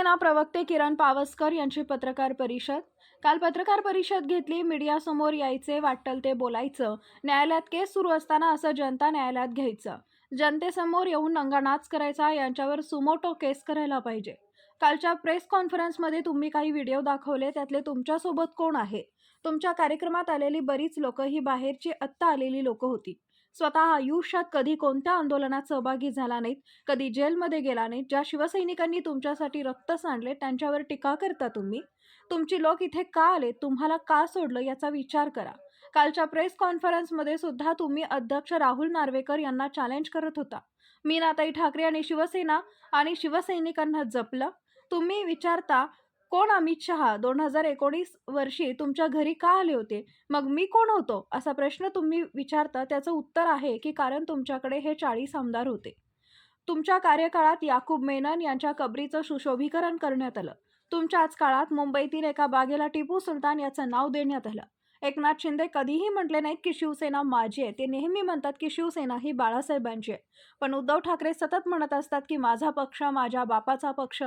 शिवसेना प्रवक्ते किरण पावसकर यांची पत्रकार परिषद. काल पत्रकार परिषद घेतली. मीडियासमोर यायचे वाटल ते बोलायचं. न्यायालयात केस सुरू असताना असं जनता न्यायालयात घ्यायचं. जनतेसमोर येऊन नंगानाच करायचा यांच्यावर सुमोटो केस करायला पाहिजे. कालच्या प्रेस कॉन्फरन्समध्ये तुम्ही काही व्हिडिओ दाखवले त्यातले तुमच्यासोबत कोण आहे? तुमच्या कार्यक्रमात आलेली बरीच लोकं ही बाहेरची आत्ता आलेली लोकं होती. स्वतः आयुष्यात कधी कोणत्या आंदोलनात सहभागी झाला नाहीत कधी जेलमध्ये गेला नाहीत ज्या शिवसैनिकांनी तुमच्यासाठी रक्त सांडले त्यांच्यावर टीका करता तुम्ही? तुमची लोक इथे का आले? तुम्हाला का सोडलं? याचा विचार करा. कालच्या प्रेस कॉन्फरन्समध्ये सुद्धा तुम्ही अध्यक्ष राहुल नार्वेकर यांना चॅलेंज करत होता. मीनाताई ठाकरे आणि शिवसेना आणि शिवसैनिकांना जपलं? तुम्ही विचारता कोण अमित शहा? दोन हजार एकोणीस वर्षी तुमच्या घरी का आले होते? मग मी कोण होतो? असा प्रश्न तुम्ही विचारता त्याचं उत्तर आहे की कारण तुमच्याकडे हे चाळीस आमदार होते. तुमच्या कार्यकाळात याकूब मेनन यांच्या कबरीचं सुशोभीकरण करण्यात आलं. तुमच्याच काळात मुंबईतील एका बागेला टिपू सुलतान याचं नाव देण्यात आलं. एकनाथ शिंदे कधीही म्हटले नाहीत की शिवसेना माझी आहे. ते नेहमी म्हणतात की शिवसेना ही बाळासाहेबांची आहे. पण उद्धव ठाकरे सतत म्हणत असतात की माझा पक्ष माझ्या बापाचा पक्ष.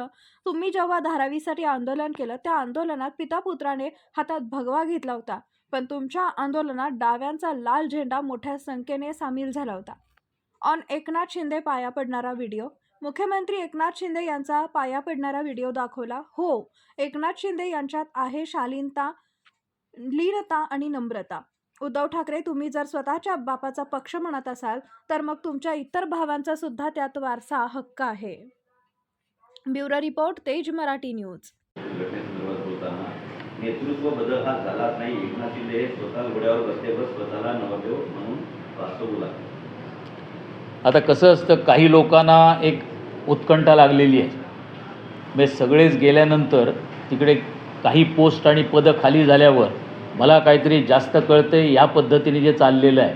तुम्ही जेव्हा धारावीसाठी आंदोलन केलं त्या आंदोलनात पितापुत्राने हातात भगवा घेतला होता. पण तुमच्या आंदोलनात डाव्यांचा लाल झेंडा मोठ्या संख्येने सामील झाला होता. ऑन एकनाथ शिंदे पाया पडणारा व्हिडिओ. मुख्यमंत्री एकनाथ शिंदे यांचा पाया पडणारा व्हिडिओ दाखवला. हो एकनाथ शिंदे यांच्यात आहे शालीनता लीनता आणि नम्रता. उद्धव ठाकरे तुम्ही जर स्वतःच्या बापाचा पक्ष म्हणत असाल तर मग तुमच्या इतर भावांचा सुद्धा त्यात वारसा हक्क आहे. ब्युरो रिपोर्ट तेज मराठी न्यूज. नेतृत्व बदल हा झालाच नाही. एकनाथ शिंदे हे स्वतः घोड्यावर बसले व स्वतःला नवदेव म्हणून वास्तवू लागले. आता कसं असतं काही लोकांना एक उत्कंठा लागलेली आहे. म्हणजे सगळेच गेल्यानंतर तिकडे काही पोस्ट आणि पदं खाली झाल्यावर मला काहीतरी जास्त कळतं या पद्धतीने जे चाललेलं आहे.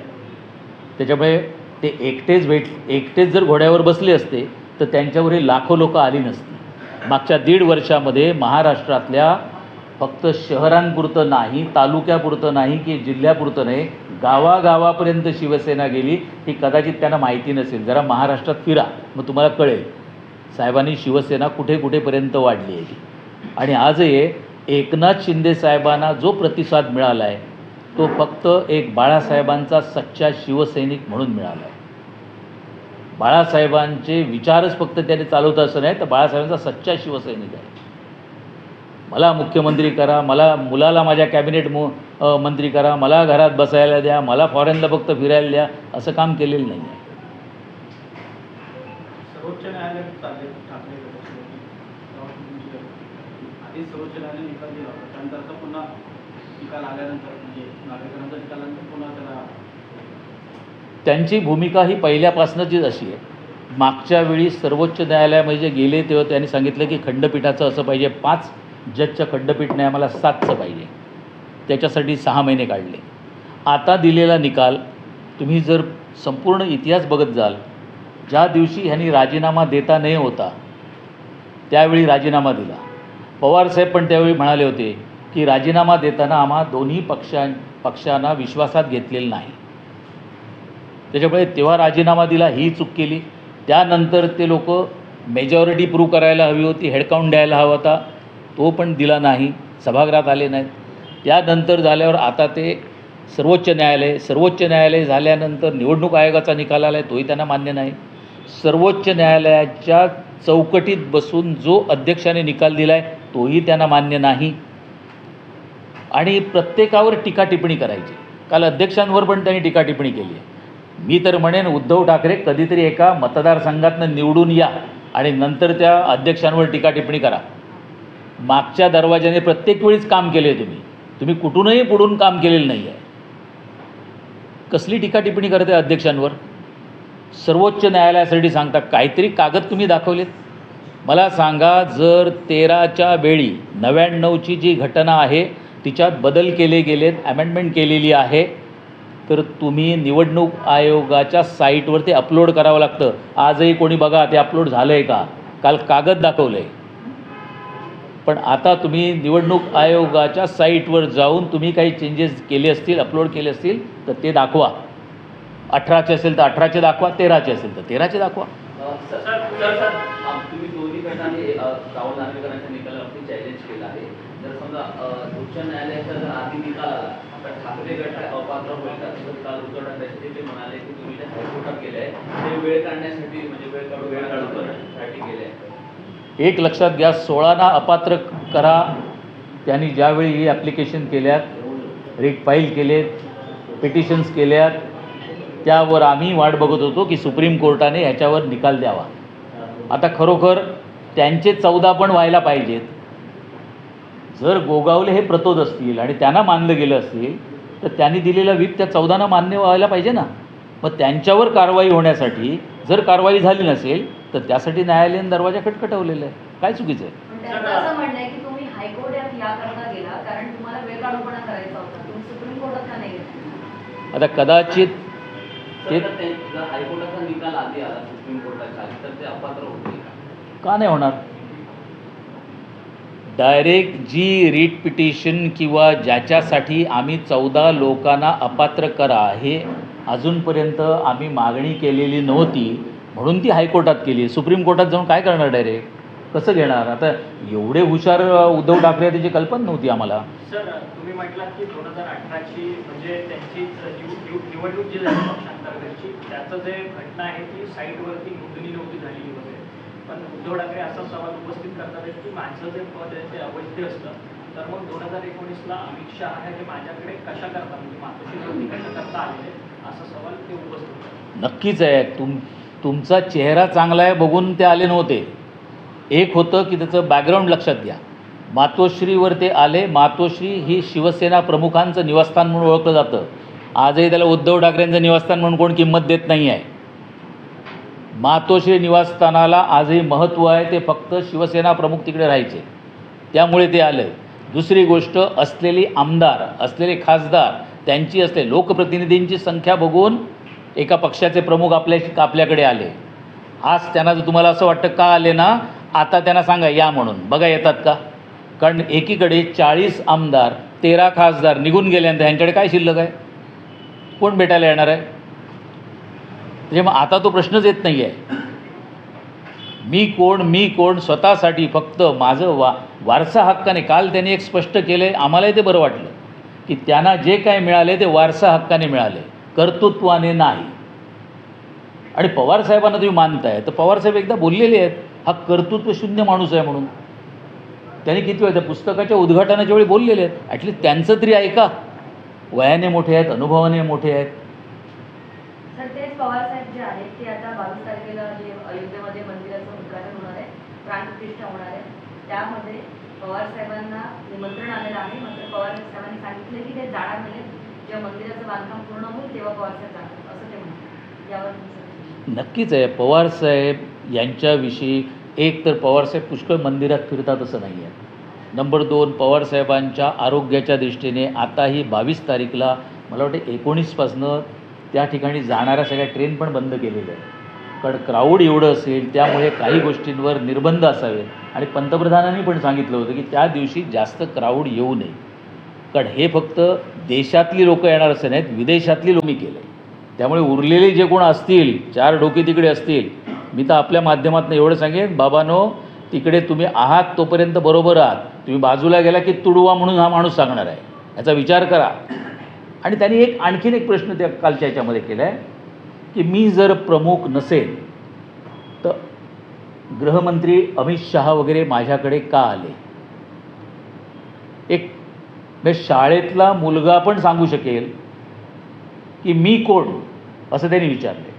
त्याच्यामुळे ते एकटेच भेट एकटेच जर घोड्यावर बसले असते तर त्यांच्यावर ही लाखो लोकं आली नसती. मागच्या दीड वर्षामध्ये महाराष्ट्रातल्या फक्त शहरांपुरतं नाही तालुक्यापुरतं नाही की जिल्ह्यापुरतं नाही गावागावापर्यंत शिवसेना गेली ही कदाचित त्यांना माहिती नसेल. जरा महाराष्ट्रात फिरा मग तुम्हाला कळेल. साहेबांनी शिवसेना कुठे कुठेपर्यंत वाढली आहे आणि आजही एकनाथ शिंदे साहेबांना जो प्रतिसाद मिळाला आहे तो फक्त एक बाळासाहेबांचा सच्चा शिवसैनिक म्हणून मिळाला आहे बाळासाहेबांचे विचारच फक्त त्याने चालवत असं नाही तर बाळासाहेबांचा सच्चा शिवसैनिक आहे. मला मुख्यमंत्री करा मला मुलाला माझ्या कॅबिनेट मु मंत्री करा मला घरात बसायला द्या मला फॉरेनला फक्त फिरायला द्या असं काम केलेलं नाही आहे सर्वोच्च न्यायालयात चालले ठाकरे गटाचे तेव्हा तुमची ते सर्वोच्च न्यायालयाने निकाल दिला होता. त्यानंतर आता पुन्हा निकाल आल्यानंतर म्हणजे नागरिकांचा निकाल आल्यानंतर पुन्हा त्याला त्यांची भूमिका ही पहिल्यापासूनचीच अशी आहे. मागच्या वेळी सर्वोच्च न्यायालयामध्ये जे गेले तेव्हा त्यांनी सांगितलं की खंडपीठाचं असं पाहिजे. पाच जजचं खंडपीठ नाही आम्हाला सातचं पाहिजे. त्याच्यासाठी सहा महिने काढले. आता दिलेला निकाल तुम्ही जर संपूर्ण इतिहास बघत जाल ज्या दिवशी ह्यांनी राजीनामा देता नाही होता त्यावेळी राजीनामा दिला. पवारसाहेब पण त्यावेळी म्हणाले होते की राजीनामा देताना आम्हा दोन्ही पक्षां पक्षांना विश्वासात घेतलेलं नाही. त्याच्यामुळे तेव्हा राजीनामा दिला ही चूक केली. त्यानंतर ते लोक मेजॉरिटी प्रूव्ह करायला हवी होती हेडकाउंट द्यायला हवा होता. तो पण दिला नाही सभागृहात आले नाहीत. त्यानंतर झाल्यावर आता ते सर्वोच्च न्यायालय सर्वोच्च न्यायालय झाल्यानंतर निवडणूक आयोगाचा निकाल आला आहे तोही त्यांना मान्य नाही. सर्वोच्च न्यायालयाच्या चौकटीत बसून जो अध्यक्षाने निकाल दिला आहे तोही त्यांना मान्य नाही. आणि प्रत्येकावर टीका टिप्पणी करायची. काल अध्यक्षांवर पण त्यांनी टीका टिप्पणी केली आहे. मी तर म्हणेन उद्धव ठाकरे कधीतरी एका मतदारसंघातनं निवडून या आणि नंतर त्या अध्यक्षांवर टीका टिप्पणी करा. मागच्या दरवाजाने प्रत्येक वेळीच काम केले तुम्ही. तुम्ही कुठूनही पुढून काम केलेलं नाही आहे कसली टीका टिप्पणी करते अध्यक्षांवर? सर्वोच्च न्यायालयासाठी सांगता काहीतरी कागद तुम्ही दाखवलेत? मला सांगा जर तेराच्या वेळी नव्याण्णवची जी घटना आहे तिच्यात बदल केले गेलेत अमेंडमेंट केलेली आहे तर तुम्ही निवडणूक आयोगाच्या साईटवर ते अपलोड करावं लागतं. आजही कोणी बघा ते अपलोड झालं आहे का? काल कागद दाखवलं आहे पण आता तुम्ही निवडणूक आयोगाच्या साईटवर जाऊन तुम्ही काही चेंजेस केले असतील अपलोड केले असतील तर ते दाखवा. अठराचे असेल तर अठराचे दाखवा तेराचे असेल तर तेराचे दाखवा. राहुल नार्वेकरांच्या निकालावरती चॅलेंज केलं आहे. जर समजा उच्च न्यायालयाचा जर आधी निकाल आला तर ठाकरे गट अपात्र होईल का तसं काल उद्धव ठाकरे ते म्हणाले की तुम्ही जे हायकोर्टात गेले आहे ते वेळ काढण्यासाठी म्हणजे वेळ काढून वेळ काढून करण्यासाठी गेले आहे एक लक्षात घ्या सोळाना अपात्र करा. त्यांनी ज्यावेळी ही ॲप्लिकेशन केल्यात रिट फाईल केलेत पिटिशन्स केल्यात त्यावर आम्ही वाट बघत होतो की सुप्रीम कोर्टाने ह्याच्यावर निकाल द्यावा. आता खरोखर त्यांचे चौदा पण व्हायला पाहिजेत. जर गोगावले हे प्रतोद असतील आणि त्यांना मानलं गेलं असेल तर त्यांनी दिलेला व्हीप त्या चौदाना मान्य व्हायला पाहिजे ना. मग त्यांच्यावर कारवाई होण्यासाठी जर कारवाई झाली नसेल तर त्यासाठी न्यायालयीन दरवाजा खटखटवलेला आहे. काय चुकीचं आहे? पण त्यांचं असं म्हणणं आहे की तुम्ही हायकोर्टात याकरता गेला कारण तुम्हाला वेळ काढूपणा करायचा होता. तुम्ही सुप्रीम कोर्टात का नाही गेला? आता कदाचित ते का नाही होणार? डायरेक्ट जी रीट पिटिशन किंवा ज्याच्यासाठी आम्ही चौदा लोकांना अपात्र करा हे अजूनपर्यंत आम्ही मागणी केलेली नव्हती. म्हणून ती हायकोर्टात केली. सुप्रीम कोर्टात जाऊन काय करणार डायरेक्ट कसं घेणार? आता एवढे हुशार उद्धव ठाकरे त्याची कल्पना नव्हती आम्हाला. सर तुम्ही म्हटलात की दोन हजार अठराची म्हणजे त्यांची निवडणूक जी झाली पक्षांतर्गतची त्याचं जे घटना आहे ती साईटवरती नोंदणी नव्हती झाली. पण उद्धव ठाकरे असा सवाल उपस्थित करतात की माझं जे पद आहे ते अवैध असतं. तर मग दोन हजार एकोणीसला अमित शहा हे माझ्याकडे कशा करता म्हणजे मातोश्रीवरती कशा करता आलेले? असा सवाल ते उपस्थित करतात. नक्कीच आहे. तुम तुमचा चेहरा चांगला आहे बघून ते आले नव्हते. एक होतं की त्याचं बॅकग्राऊंड लक्षात घ्या. मातोश्रीवर ते आले. मातोश्री ही शिवसेना प्रमुखांचं निवासस्थान म्हणून ओळखलं जातं. आजही त्याला उद्धव ठाकरेंचं निवासस्थान म्हणून कोण किंमत देत नाही आहे मातोश्री निवासस्थानाला आजही महत्त्व आहे ते फक्त शिवसेना प्रमुख तिकडे राहायचे. त्यामुळे ते आलं. दुसरी गोष्ट असलेली आमदार असलेले खासदार त्यांची असले लोकप्रतिनिधींची संख्या बघून एका पक्षाचे प्रमुख आपल्या आपल्याकडे आले. आज त्यांना जर तुम्हाला असं वाटतं का आले ना? आता त्यांना सांगा या म्हणून. बघा येतात का? कारण एकीकडे चाळीस आमदार तेरा खासदार निघून गेल्यानंतर ह्यांच्याकडे काय शिल्लक आहे? कोण भेटायला येणार आहे? म्हणजे मग आता तो प्रश्नच येत नाही आहे मी कोण मी कोण स्वतःसाठी फक्त माझं वा वारसा हक्काने काल त्यांनी एक स्पष्ट केलं आहे आम्हालाही ते बरं वाटलं. की त्यांना जे काय मिळाले ते वारसा हक्काने मिळाले कर्तृत्वाने नाही. आणि पवारसाहेबांना तुम्ही मानताय तर पवारसाहेब एकदा बोललेले आहेत हा कर्तृत्वशून्य माणूस आहे म्हणून. त्यांनी किती वेळ त्या पुस्तकाच्या उद्घाटनाच्या वेळी बोललेले आहेत ॲटलीस्ट त्यांचं तरी ऐका. वयाने मोठे आहेत अनुभवाने मोठे आहेत पवार साहेब जे आहेत ते आता बावीस तारखेला जे अयोध्येमध्ये मंदिराचं उद्घाटन होणार आहे प्राणप्रतिष्ठा होणार आहे त्यामध्ये पवार साहेबांना निमंत्रण आलेलं आहे. मात्र पवार साहेबांनी सांगितले की ते जाणार नाहीत. जेव्हा मंदिराचं बांधकाम पूर्ण होईल तेव्हा पवार साहेब जाणार असं ते म्हणतात. यावर नक्कीच आहे. पवारसाहेब यांच्याविषयी एक तर पवारसाहेब पुष्कळ मंदिरात फिरतात असं नाही आहे. नंबर दोन पवारसाहेबांच्या आरोग्याच्या दृष्टीने आताही बावीस तारीखला मला वाटतं एकोणीसपासनं त्या ठिकाणी जाणाऱ्या सगळ्या ट्रेन पण बंद केलेल्या आहेत. कारण क्राऊड एवढं असेल त्यामुळे काही गोष्टींवर निर्बंध असावेत. आणि पंतप्रधानांनी पण सांगितलं होतं की त्या दिवशी जास्त क्राऊड येऊ नये. कारण हे फक्त देशातली लोक येणार असं नाहीत विदेशातली लोक मी केलं त्यामुळे उरलेले जे कोण असतील चार डोके तिकडे असतील मी तर आपल्या माध्यमातून एवढं सांगेन बाबानो तिकडे तुम्ही आहात तोपर्यंत बरोबर आहात. तुम्ही बाजूला गेला की तुडवा म्हणून हा माणूस सांगणार आहे. याचा विचार करा. आणि त्यांनी एक आणखीन एक प्रश्न त्या कालच्या याच्यामध्ये केला आहे की मी जर प्रमुख नसेल तर गृहमंत्री अमित शहा वगैरे माझ्याकडे का आले? एक म्हणजे शाळेतला मुलगा पण सांगू शकेल की मी कोण? असं त्यांनी विचारले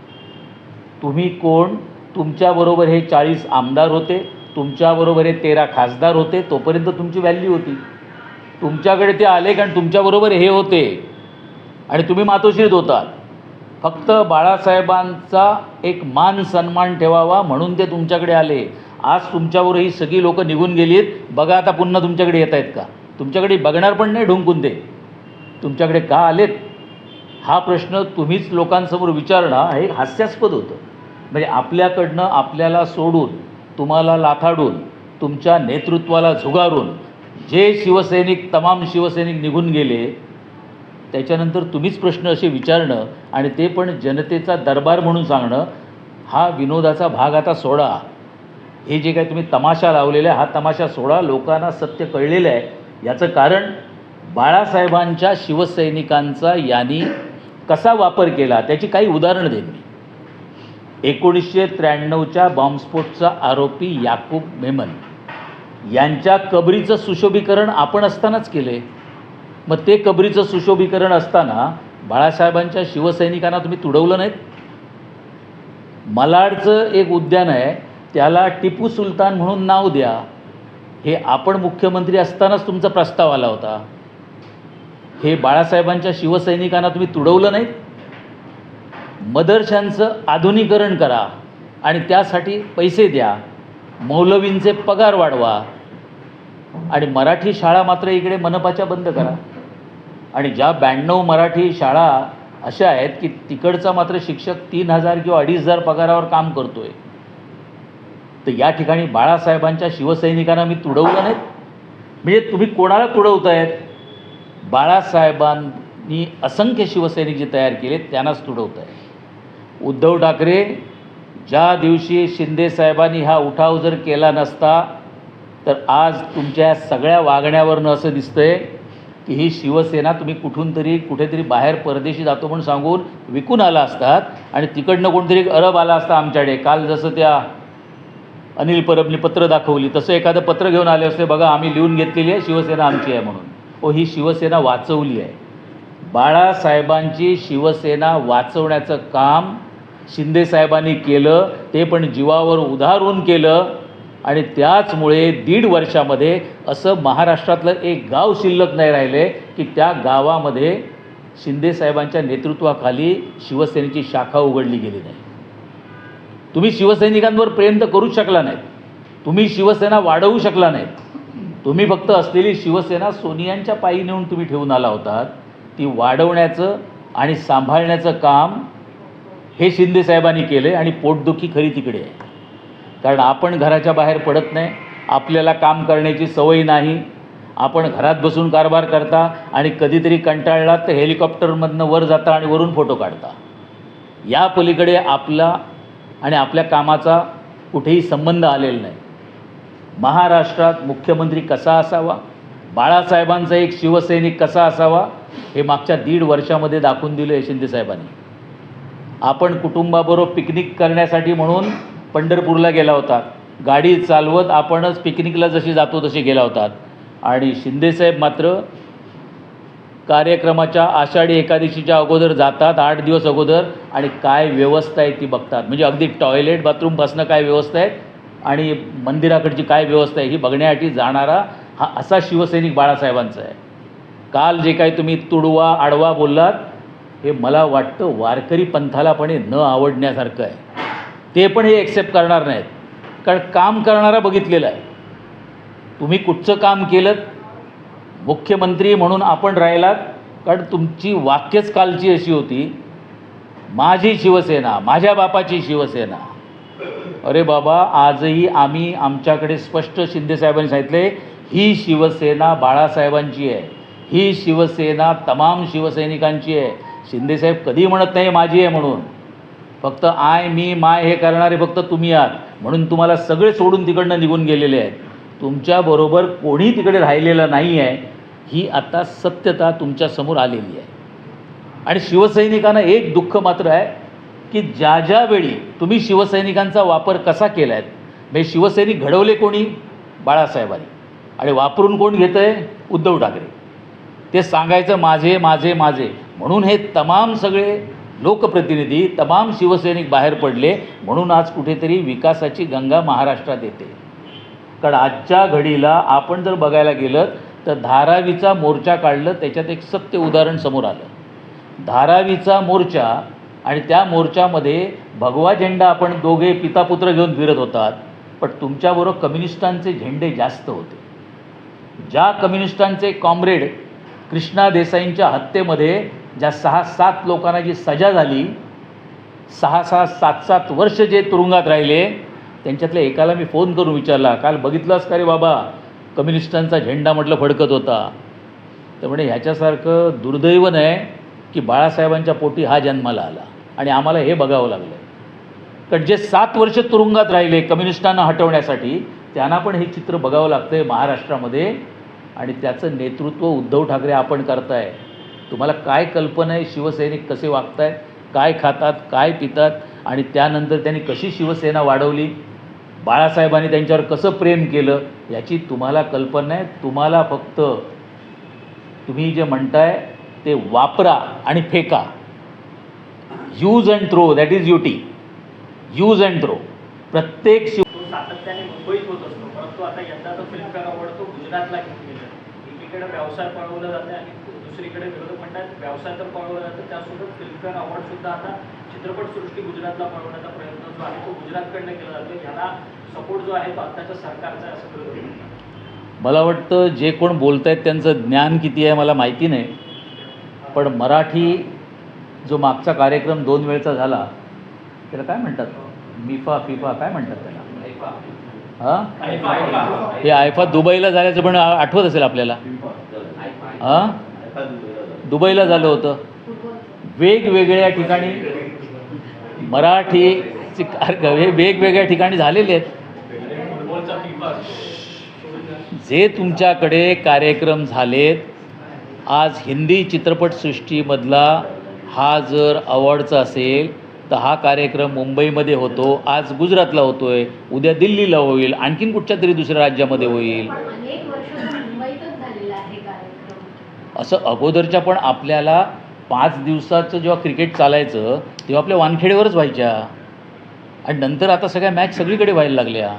तुम्ही कोण? तुमच्याबरोबर हे चाळीस आमदार होते तुमच्याबरोबर हे तेरा खासदार होते तोपर्यंत तुमची व्हॅल्यू होती. तुमच्याकडे ते आले कारण तुमच्याबरोबर हे होते. आणि तुम्ही मातोश्रीत होतात. फक्त बाळासाहेबांचा एक मान सन्मान ठेवावा म्हणून ते तुमच्याकडे आले. आज तुमच्यावर ही सगळी लोकं निघून गेली आहेत बघा आता पुन्हा तुमच्याकडे येत आहेत का? तुमच्याकडे बघणार पण नाही ढुंकून ते. तुमच्याकडे का आलेत? हा प्रश्न तुम्हीच लोकांसमोर विचारणं हे हास्यास्पद होतं. म्हणजे आपल्याकडनं आपल्याला सोडून तुम्हाला लाथाडून तुमच्या नेतृत्वाला झुगारून जे शिवसैनिक तमाम शिवसैनिक निघून गेले त्याच्यानंतर तुम्हीच प्रश्न असे विचारणं आणि ते पण जनतेचा दरबार म्हणून सांगणं हा विनोदाचा भाग आता सोडा. हे जे काय तुम्ही तमाशा लावलेला आहे हा तमाशा सोडा. लोकांना सत्य कळलेलं आहे. याचं कारण बाळासाहेबांच्या शिवसैनिकांचा यांनी कसा वापर केला त्याची काही उदाहरणं देईन मी. एकोणीसशे त्र्याण्णवच्या बॉम्बस्फोटचा आरोपी याकूब मेमन. यांच्या कबरीचं सुशोभीकरण आपण असतानाच केले मग ते कबरीचं सुशोभीकरण असताना बाळासाहेबांच्या शिवसैनिकांना तुम्ही तुडवलं नाहीत? मलाडचं एक उद्यान आहे त्याला टिपू सुलतान म्हणून नाव द्या. हे आपण मुख्यमंत्री असतानाच तुमचा प्रस्ताव आला होता. हे बाळासाहेबांच्या शिवसैनिकांना तुम्ही तुडवलं नाहीत? मदरशांचं आधुनिकरण करा आणि त्यासाठी पैसे द्या. मौलवींचे पगार वाढवा. आणि मराठी शाळा मात्र इकडे मनपाच्या बंद करा. आणि ज्या ब्याण्णव मराठी शाळा अशा आहेत की तिकडचा मात्र शिक्षक तीन हजार किंवा अडीच हजार पगारावर काम करतो आहे तर या ठिकाणी बाळासाहेबांच्या शिवसैनिकांना मी तुडवलं नाहीत. म्हणजे तुम्ही कोणाला तुडवतायत? बाळासाहेबांनी असंख्य शिवसैनिक जे तयार केले त्यांनाच तुडवताय उद्धव ठाकरे ज्या दिवशी शिंदे साहेबांनी हा उठाव जर केला नसता तर आज तुमच्या सगळ्या वागण्यावरनं असं दिसतंय की ही शिवसेना तुम्ही कुठून तरी कुठेतरी बाहेर परदेशी जातो म्हणून सांगून विकून आला असतात आणि तिकडनं कोणतरी एक अरब आला असता आमच्याकडे. काल जसं त्या अनिल परबनी पत्र दाखवली तसं एखादं पत्र घेऊन आले असते बघा आम्ही लिहून घेतलेली आहे शिवसेना आमची आहे म्हणून. ओ ही शिवसेना वाचवली आहे. बाळासाहेबांची शिवसेना वाचवण्याचं काम शिंदे साहेबांनी केलं ते पण जीवावर उधारून केलं आणि त्याचमुळे दीड वर्षामध्ये असं महाराष्ट्रातलं एक गाव शिल्लक नाही राहिले की त्या गावामध्ये शिंदेसाहेबांच्या नेतृत्वाखाली शिवसेनेची शाखा उघडली गेली नाही. तुम्ही शिवसैनिकांवर प्रेम तर करूच शकला नाहीत. तुम्ही शिवसेना वाढवू शकला नाहीत. तुम्ही फक्त असलेली शिवसेना सोनियांच्या पायी नेऊन तुम्ही ठेवून आला होतात. ती वाढवण्याचं आणि सांभाळण्याचं काम हे शिंदेसाहेबांनी केलं केलं आणि पोटदुखी खरी तिकडे आहे. कारण आपण घराच्या बाहेर पडत नाही आपल्याला काम करण्याची सवय नाही. आपण घरात बसून कारभार करता आणि कधीतरी कंटाळलात तर हेलिकॉप्टरमधनं वर जाता आणि वरून फोटो काढता. या पलीकडे आपला आणि आपल्या कामाचा कुठेही संबंध आलेला नाही. महाराष्ट्रात मुख्यमंत्री कसा असावा? बाळासाहेबांचा एक शिवसैनिक कसा असावा? हे मागच्या दीड वर्षामध्ये दाखवून दिलं आहे शिंदेसाहेबांनी. आपण कुटुंबाबरोबर पिकनिक करण्यासाठी म्हणून पंढरपूरला गेला होता. गाडी चालवत आपणच पिकनिकला जशी जातो तसे गेला होतात आणि शिंदेसाहेब मात्र कार्यक्रमाच्या आषाढी एकादशीच्या अगोदर जातात आठ दिवस अगोदर आणि काय व्यवस्था आहे ती बघतात. म्हणजे अगदी टॉयलेट बाथरूमपासनं काय व्यवस्था आहे आणि मंदिराकडची काय व्यवस्था आहे ही बघण्यासाठी जाणारा हा असा शिवसैनिक बाळासाहेबांचा आहे. काल जे काही तुम्ही तुडवा आडवा बोललात हे मला वाटतं वारकरी पंथाला पण हे न आवडण्यासारखं आहे. ते पण हे एक्सेप्ट करणार नाहीत. कारण काम करणारा बघितलेलं आहे. तुम्ही कुठचं काम केलं मुख्यमंत्री म्हणून आपण राहिलात. कारण तुमची वाक्यच कालची अशी होती माझी शिवसेना माझ्या बापाची शिवसेना. अरे बाबा आजही आम्ही आमच्याकडे स्पष्ट शिंदेसाहेबांनी सांगितले ही शिवसेना बाळासाहेबांची आहे. ही शिवसेना तमाम शिवसैनिकांची आहे. शिंदेसाहेब कधी म्हणत नाही माझी आहे म्हणून. फक्त आय मी माय हे करणारे फक्त तुम्ही आहात. म्हणून तुम्हाला सगळे सोडून तिकडनं निघून गेलेले आहेत. तुमच्याबरोबर कोणी तिकडे राहिलेलं नाही आहे ही आता सत्यता तुमच्यासमोर आलेली आहे. आणि शिवसैनिकांना एक दुःख मात्र आहे की ज्या ज्या वेळी तुम्ही शिवसैनिकांचा वापर कसा केला आहे म्हणजे शिवसैनिक घडवले कोणी? बाळासाहेबांनी. आणि वापरून कोण घेतं आहे उद्धव ठाकरे. ते सांगायचं माझे माझे माझे. म्हणून हे तमाम सगळे लोकप्रतिनिधी तमाम शिवसैनिक बाहेर पडले म्हणून आज कुठेतरी विकासाची गंगा महाराष्ट्रात येते. कारण आजच्या घडीला आपण जर बघायला गेलं तर धारावीचा मोर्चा काढलं त्याच्यात एक सत्य उदाहरण समोर आलं. धारावीचा मोर्चा आणि त्या मोर्चामध्ये भगवा झेंडा आपण दोघे पितापुत्र घेऊन फिरत होतात पण तुमच्याबरोबर कम्युनिस्टांचे झेंडे जास्त होते. ज्या कम्युनिस्टांचे कॉम्रेड कृष्णा देसाईंच्या हत्येमध्ये ज्या सहा सात लोकांना जी सजा झाली सहा सहा सात सात वर्ष जे तुरुंगात राहिले त्यांच्यातल्या एकाला मी फोन करून विचारला काल बघितलास का रे बाबा? कम्युनिस्टांचा झेंडा म्हटलं फडकत होता. तर म्हणे ह्याच्यासारखं दुर्दैव नाही की बाळासाहेबांच्या पोटी हा जन्माला आला आणि आम्हाला हे बघावं लागलं कारण जे सात वर्ष तुरुंगात राहिले कम्युनिस्टांना हटवण्यासाठी त्यांना पण हे चित्र बघावं लागतं आहे महाराष्ट्रामध्ये आणि त्याचं नेतृत्व उद्धव ठाकरे आपण करताय. तुम्हाला काय कल्पना आहे? शिवसैनिक कसे वागतायत? काय खातात? काय पितात? आणि त्यानंतर त्यांनी कशी शिवसेना वाढवली? बाळासाहेबांनी त्यांच्यावर कसं प्रेम केलं? याची तुम्हाला कल्पना आहे. तुम्हाला फक्त तुम्ही जे म्हणताय ते वापरा आणि फेका. Use and throw that is UT use and throw प्रत्येक शिव सातत्याने मुंबईत होत असतो. परंतु आता यंदाचा फिल्मफेअर अवॉर्ड तो गुजरातला एकीकडे व्यवसाय पळवला जाते आणि दुसरीकडे विरोधक म्हणतात व्यवसाय तर पळवला जातं त्यासोबत फिल्मफेअर अवॉर्ड सुद्धा आता चित्रपटसृष्टी गुजरातला पळवण्याचा प्रयत्न जो आहे तो गुजरातकडनं केला जातो ह्याला सपोर्ट जो आहे तो आत्ताच्या सरकारचा आहे असं विरोधक म्हणतात. मला वाटतं जे कोण बोलत आहेत त्यांचं ज्ञान किती आहे मला माहिती नाही. पण मराठी जो मागचा कार्यक्रम दोन वेळचा झाला त्याला काय म्हणतात? मिफा फिफा काय म्हणतात त्याला? हां? हे आयफा दुबईला झाल्याचं पण आठवत असेल आपल्याला. हां? दुबईला झालं होतं. वेगवेगळ्या ठिकाणी मराठीचे हे वेगवेगळ्या ठिकाणी झालेले आहेत. जे तुमच्याकडे कार्यक्रम झालेत आज हिंदी चित्रपटसृष्टीमधला हा जर अवॉर्डचा असेल तर हा कार्यक्रम मुंबईमध्ये होतो आज गुजरातला होतो आहे उद्या दिल्लीला होईल आणखीन कुठच्या तरी दुसऱ्या राज्यामध्ये होईल? असं अगोदरच्या पण आपल्याला पाच दिवसाचं जेव्हा क्रिकेट चालायचं तेव्हा आपल्या वानखेडेवरच व्हायच्या. आणि नंतर आता सगळ्या मॅच सगळीकडे व्हायला लागल्या.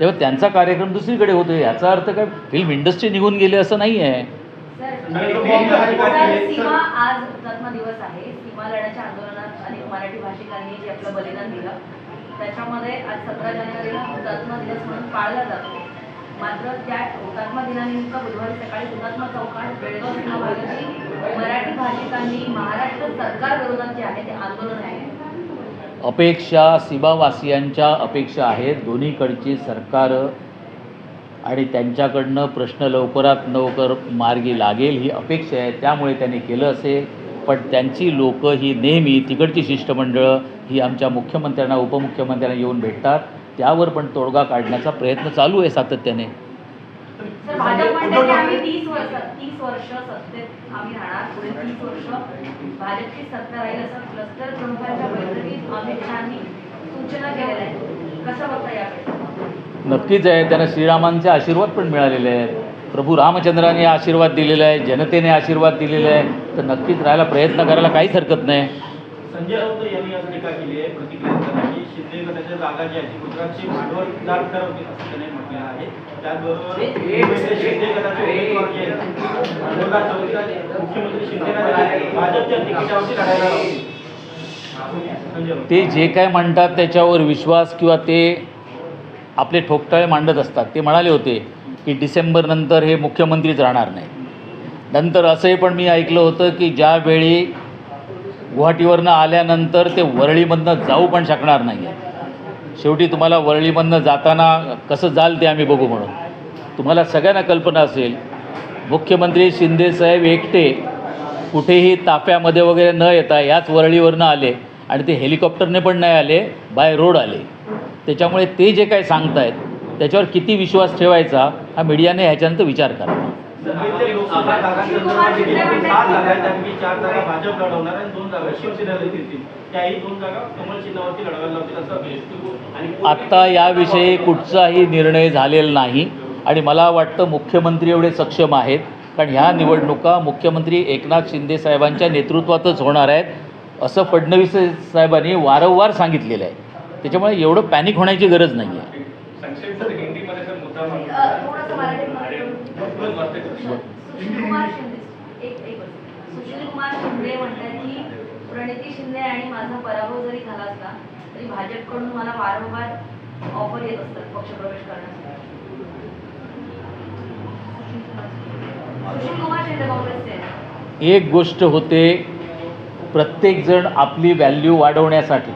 तेव्हा त्यांचा कार्यक्रम दुसरीकडे होतो याचा अर्थ काय? फिल्म इंडस्ट्री निघून गेली असं नाही आहे. आज मराठी भाषिकांनी जे आपलं बलिदान दिलं त्याच्यामध्ये आज सतरा जानेवारीला हुतात्मा दिवस म्हणून पाळला जातो. मात्र त्या हुतात्मा दिनानिमित्त बुधवारी सकाळी हुतात्मा चौकात बेळगाव सीमा भागाची मराठी भाषिकांनी महाराष्ट्र सरकार विरोधात जे आहे ते आंदोलन आहे. अपेक्षा सीमावासियांच्या अपेक्षा आहेत. दोन्हीकडची सरकार आणि त्यांच्याकडनं प्रश्न लवकरात लवकर मार्गी लागेल ही अपेक्षा आहे. त्यामुळे त्यांनी केलं असेल पण त्यांची लोकं ही नेहमी तिकडची शिष्टमंडळं ही आमच्या मुख्यमंत्र्यांना उपमुख्यमंत्र्यांना येऊन भेटतात. त्यावर पण तोडगा काढण्याचा प्रयत्न चालू आहे सातत्याने. नक्कीच आहे. त्यांना श्रीरामांचे आशीर्वाद पण मिळालेले आहेत. प्रभू रामचंद्राने आशीर्वाद दिलेला आहे जनतेने आशीर्वाद दिलेला आहे तर नक्कीच राहायला प्रयत्न करायला काहीच हरकत नाही. संजय राऊत यांनी आज टीका केली आहे प्रतिक्रिया देताना की शिंदे गटाच्या जागा जी आहे ती गुजरातची भांडवलदार ठरवतील असं त्याने म्हटलेलं आहे. त्याचबरोबर शिंदे गटाचे उमेदवार जे आहेत भांडवलदार ठरवतील मुख्यमंत्री शिंदे भाजपच्या तिकिटावरती लढायला ते जे काय म्हणतात त्याच्यावर विश्वास किंवा ते आपले ठोकताळे मांडत असतात. ते म्हणाले होते की डिसेंबरनंतर हे मुख्यमंत्रीच राहणार नाही नंतर असंही पण मी ऐकलं होतं की ज्यावेळी गुवाहाटीवरनं आल्यानंतर ते वरळीमधनं जाऊ पण शकणार नाही आहे शेवटी तुम्हाला वरळीमधनं जाताना कसं जाल ते आम्ही बघू म्हणून. तुम्हाला सगळ्यांना कल्पना असेल मुख्यमंत्री शिंदेसाहेब एकटे कुठेही ताफ्यामध्ये वगैरे न येता याच वरळीवरनं आले आणि ते हेलिकॉप्टरने पण नाही आले बाय रोड आले. त्याच्यामुळे ते जे काय सांगतायत त्याच्यावर किती विश्वास ठेवायचा हा मीडियाने ह्याच्यानंतर विचार करा आत्ता याविषयी कुठचाही निर्णय झालेला नाही आणि मला वाटतं मुख्यमंत्री एवढे सक्षम आहेत कारण ह्या निवडणुका मुख्यमंत्री एकनाथ शिंदे साहेबांच्या नेतृत्वातच होणार आहेत असं फडणवीस साहेबांनी वारंवार सांगितलेलं आहे. त्याच्यामुळे एवढं पॅनिक होण्याची गरज नाही आहे सुशील कुमार शिंदे. एक एक मिनिट. सुशील कुमार शिंदे म्हणतात की प्रणिती शिंदे आणि माझा पराभव जरी झाला असला तरी भाजपकडून मला वारंवार ऑफर येत असतात पक्षप्रवेश करण्यासाठी. सुशील कुमार शिंदे काँग्रेसचे. एक गोष्ट होते प्रत्येकजण आपली व्हॅल्यू वाढवण्यासाठी.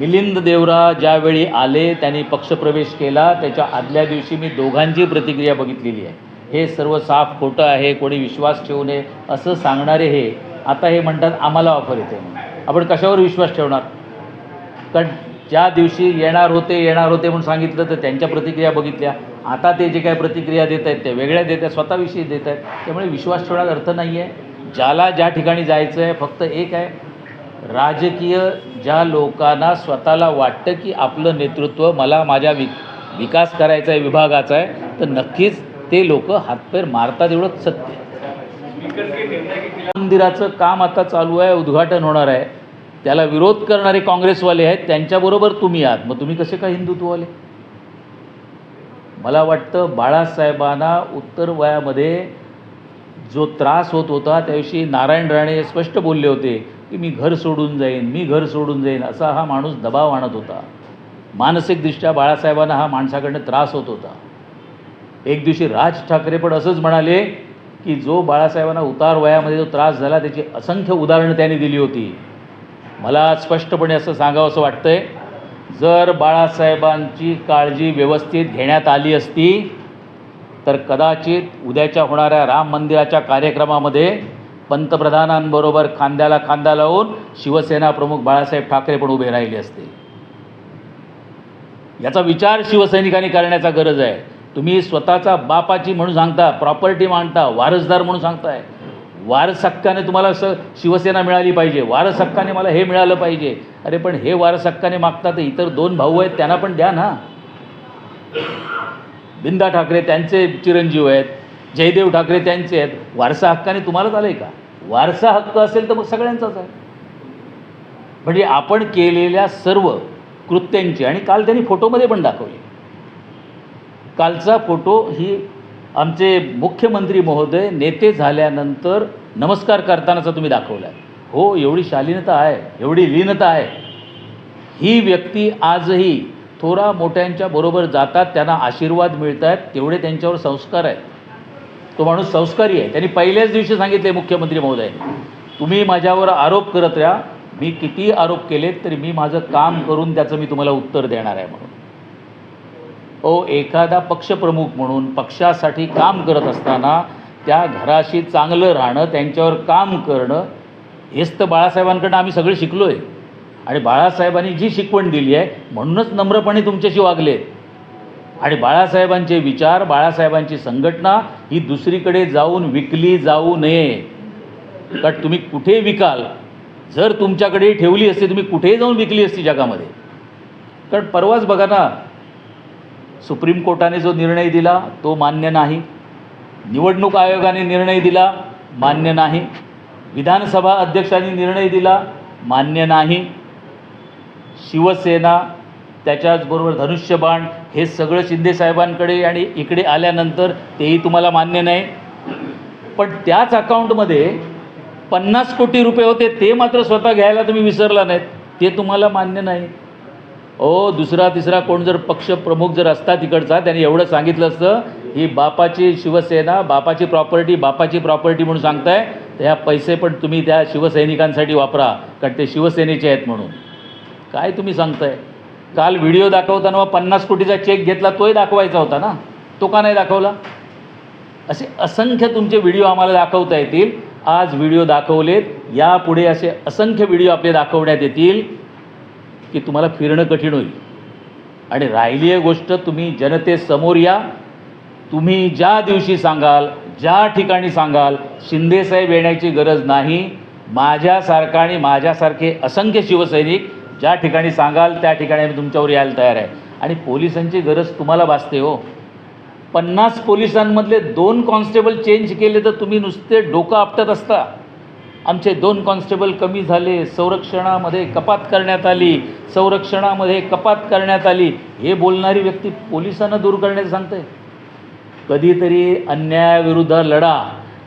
मिलिंद देवरा ज्यावेळी आले त्यांनी पक्षप्रवेश केला. त्याच्या आदल्या दिवशी मी दोघांची प्रतिक्रिया बघितलेली आहे. हे सर्व साफ खोटं आहे कोणी विश्वास ठेवू नये असं सांगणारे हे आता हे म्हणतात आम्हाला ऑफर येते. आपण कशावर विश्वास ठेवणार? कारण ज्या दिवशी येणार होते येणार होते म्हणून सांगितलं तर त्यांच्या प्रतिक्रिया बघितल्या. आता ते जे काय प्रतिक्रिया देत आहेत त्या वेगळ्या देत आहेत स्वतःविषयी देत आहेत. त्यामुळे विश्वास ठेवण्याचा अर्थ नाही आहे ज्याला ज्या ठिकाणी जायचं आहे फक्त एक आहे राजकीय ज्या लोकांना स्वतःला वाटतं की आपलं नेतृत्व मला माझ्या वि विकास करायचा आहे विभागाचा आहे तर नक्कीच ते लोक हातपेर मारतात एवढं सत्य मंदिराचं काम आता चालू आहे उद्घाटन होणार आहे. त्याला विरोध करणारे काँग्रेसवाले आहेत त्यांच्याबरोबर तुम्ही आहात. मग तुम्ही कसे काय हिंदुत्ववाले? मला वाटतं बाळासाहेबांना उत्तर वयामध्ये जो त्रास होत होता त्याविषयी नारायण राणे स्पष्ट बोलले होते की मी घर सोडून जाईन मी घर सोडून जाईन असा हा माणूस दबाव आणत होता. मानसिकदृष्ट्या बाळासाहेबांना हा माणसाकडनं त्रास होत होता. एक दिवशी राज ठाकरे पण असंच म्हणाले की जो बाळासाहेबांना उतार वयामध्ये जो त्रास झाला त्याची असंख्य उदाहरणं त्यांनी दिली होती. मला स्पष्टपणे असं सांगावं असं वाटतंय जर बाळासाहेबांची काळजी व्यवस्थित घेण्यात आली असती तर कदाचित उद्याच्या होणाऱ्या राम मंदिराच्या कार्यक्रमामध्ये पंतप्रधानांबरोबर खांद्याला खांदा लावून शिवसेना प्रमुख बाळासाहेब ठाकरे पण उभे राहिले असते. याचा विचार शिवसैनिकांनी करण्याचा गरज आहे. तुम्ही स्वतःचा बापाची म्हणून सांगता प्रॉपर्टी मांडता वारसदार म्हणून सांगताय. वारस हक्काने तुम्हाला असं शिवसेना मिळाली पाहिजे. वारस हक्काने मला हे मिळालं पाहिजे. अरे पण हे वारस हक्काने मागतात इतर दोन भाऊ आहेत त्यांना पण द्या ना. बिंदा ठाकरे त्यांचे चिरंजीव आहेत. जयदेव ठाकरे त्यांचे आहेत. वारसा हक्काने तुम्हालाच आलं आहे का? वारसा हक्क असेल तर मग सगळ्यांचाच आहे. म्हणजे आपण केलेल्या सर्व कृत्यांची आणि काल त्यांनी फोटोमध्ये पण दाखवले. कालचा फोटो ही आमचे मुख्यमंत्री महोदय नेते झाल्यानंतर नमस्कार करतानाचा तुम्ही दाखवला हो एवढी शालीनता आहे एवढी लीनता आहे. ही व्यक्ती आजही थोरा मोठ्यांच्या बरोबर जातात त्यांना आशीर्वाद मिळत आहेत तेवढे त्यांच्यावर संस्कार आहेत. तो माणूस संस्कारी आहे. त्यांनी पहिल्याच दिवशी सांगितले मुख्यमंत्री महोदय तुम्ही माझ्यावर आरोप करत राहा. मी किती आरोप केलेत तरी मी माझं काम करून त्याचं मी तुम्हाला उत्तर देणार आहे म्हणून. ओ एखादा पक्षप्रमुख म्हणून पक्षासाठी काम करत असताना त्या घराशी चांगलं राहणं त्यांच्यावर काम करणं हेच तर बाळासाहेबांकडनं आम्ही सगळे शिकलो आहे आणि बाळासाहेबांनी जी शिकवण दिली आहे म्हणूनच नम्रपणे तुमच्याशी वागले आणि बाळासाहेबांचे विचार बाळासाहेबांची संघटना ही दुसरीकडे जाऊन विकली जाऊ नये. कारण तुम्ही कुठे विकाल? जर तुमच्याकडे ठेवली असती तुम्ही कुठेही जाऊन विकली असती जगामध्ये? कारण परवाच बघा ना सुप्रीम कोर्टाने जो निर्णय दिला तो मान्य नाही. निवडणूक आयोगाने निर्णय दिला मान्य नाही. विधानसभा अध्यक्षांनी निर्णय दिला मान्य नाही. शिवसेना त्याच्याचबरोबर धनुष्यबाण हे सगळं शिंदेसाहेबांकडे आणि इकडे आल्यानंतर तेही तुम्हाला मान्य नाही. पण त्याच अकाउंटमध्ये पन्नास कोटी रुपये होते ते मात्र स्वतः घ्यायला तुम्ही विसरला नाहीत. ते तुम्हाला मान्य नाही. ओ दुसरा तिसरा कोण जर पक्षप्रमुख जर असता तिकडचा त्याने एवढं सांगितलं असतं ही बापाची शिवसेना बापाची प्रॉपर्टी बापाची प्रॉपर्टी म्हणून सांगताय तर ह्या पैसे पण तुम्ही त्या शिवसैनिकांसाठी वापरा कारण ते शिवसेनेचे आहेत म्हणून. काय तुम्ही सांगताय? काल व्हिडिओ दाखवताना मग पन्नास कोटीचा चेक घेतला तोही दाखवायचा होता ना? तो का नाही दाखवला? असे असंख्य तुमचे व्हिडिओ आम्हाला दाखवता येतील. आज व्हिडिओ दाखवलेत. यापुढे असे असंख्य व्हिडिओ आपले दाखवण्यात येतील की तुम्हाला फिरणं कठीण होईल. आणि राहिली आहे गोष्ट तुम्ही जनतेसमोर या. तुम्ही ज्या दिवशी सांगाल ज्या ठिकाणी सांगाल शिंदेसाहेब येण्याची गरज नाही. माझ्यासारखा आणि माझ्यासारखे असंख्य शिवसैनिक ज्या ठिकाणी सांगाल त्या ठिकाणी आम्ही तुमच्यावर यायला तयार आहे. आणि पोलिसांची गरज तुम्हाला भासते हो. पन्नास पोलिसांमधले दोन कॉन्स्टेबल चेंज केले तर तुम्ही नुसते डोकं आपटत असता. आमचे दोन कॉन्स्टेबल कमी झाले संरक्षणामध्ये कपात करण्यात आली संरक्षणामध्ये कपात करण्यात आली. हे बोलणारी व्यक्ती पोलिसांना दूर करण्याचं सांगते कधीतरी अन्यायाविरुद्ध लढा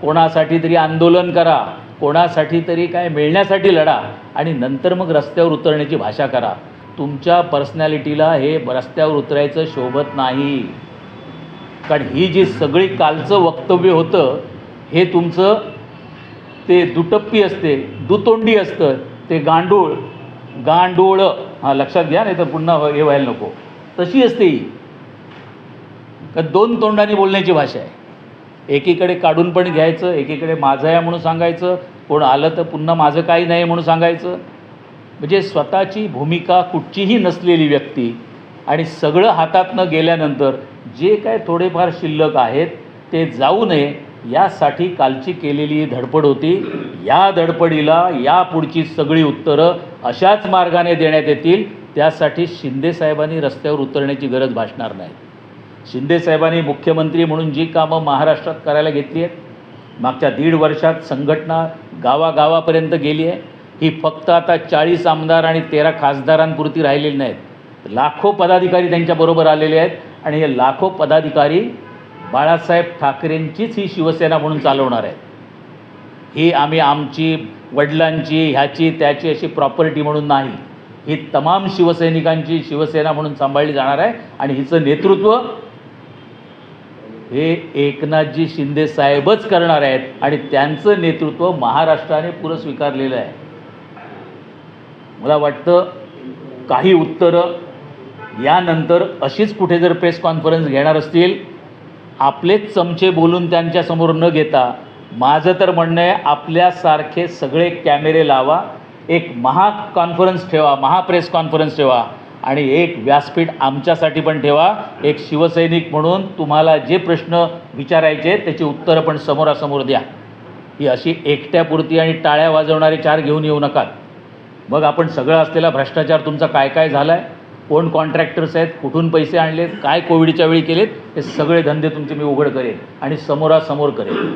कोणासाठी तरी आंदोलन करा. कोणासाठी तरी काय मिळण्यासाठी लढा आणि नंतर मग रस्त्यावर उतरण्याची भाषा करा. तुमच्या पर्सनॅलिटीला हे रस्त्यावर उतरायचं शोभत नाही. कारण ही जी सगळी कालचं वक्तव्य होतं हे तुमचं ते दुटप्पी असते दुतोंडी असतं ते गांडूळ गांडूळ हां लक्षात घ्या नाही तर पुन्हा हे व्हायला नको. तशी असते ही. का दोन तोंडाने बोलण्याची भाषा आहे. एकीकडे काढून पण घ्यायचं एकीकडे माझं आहे म्हणून सांगायचं कोण आलं तर पुन्हा माझं काही नाही म्हणून सांगायचं. म्हणजे स्वतःची भूमिका कुठचीही नसलेली व्यक्ती आणि सगळं हातातनं गेल्यानंतर जे काय थोडेफार शिल्लक आहेत ते जाऊ नये यासाठी कालची केलेली धडपड होती. या धडपडीला या पुढची सगळी उत्तरं अशाच मार्गाने देण्यात येतील त्यासाठी शिंदेसाहेबांनी रस्त्यावर उतरण्याची गरज भासणार नाही. शिंदेसाहेबांनी मुख्यमंत्री म्हणून जी कामं महाराष्ट्रात करायला घेतली आहेत मागच्या दीड वर्षात संघटना गावागावापर्यंत गेली आहे. ही फक्त आता चाळीस आमदार आणि तेरा खासदारांपुरती राहिलेली नाहीत. लाखो पदाधिकारी त्यांच्याबरोबर आलेले आहेत आणि हे लाखो पदाधिकारी बाळासाहेब ठाकरेंचीच ही शिवसेना म्हणून चालवणार आहेत. ही आम्ही आमची वडिलांची ह्याची त्याची अशी प्रॉपर्टी म्हणून नाही. ही तमाम शिवसैनिकांची शिवसेना म्हणून सांभाळली जाणार आहे आणि हिचं नेतृत्व हे एकनाथजी शिंदे साहेबच करणार आहेत आणि त्यांचं नेतृत्व महाराष्ट्राने पुरं स्वीकारलेलं आहे. मला वाटतं काही उत्तरं यानंतर अशीच कुठे जर प्रेस कॉन्फरन्स घेणार असतील आपलेच चमचे बोलून त्यांच्यासमोर न घेता माझं तर म्हणणं आहे आपल्यासारखे सगळे कॅमेरे लावा एक महा कॉन्फरन्स ठेवा महा प्रेस कॉन्फरन्स ठेवा. आणि एक व्यासपीठ आमच्यासाठी पण ठेवा. एक शिवसैनिक म्हणून तुम्हाला जे प्रश्न विचारायचे त्याची उत्तरं पण समोरासमोर द्या. ही अशी एकट्यापुरती आणि टाळ्या वाजवणारे चार घेऊन येऊ नका. मग आपण सगळं असलेला भ्रष्टाचार तुमचा काय काय झाला आहे कोण कॉन्ट्रॅक्टर्स आहेत? कुठून पैसे आणलेत? काय कोविडच्या वेळी केलेत? हे सगळे धंदे तुमचे मी उघड करेन आणि समोरासमोर करेन.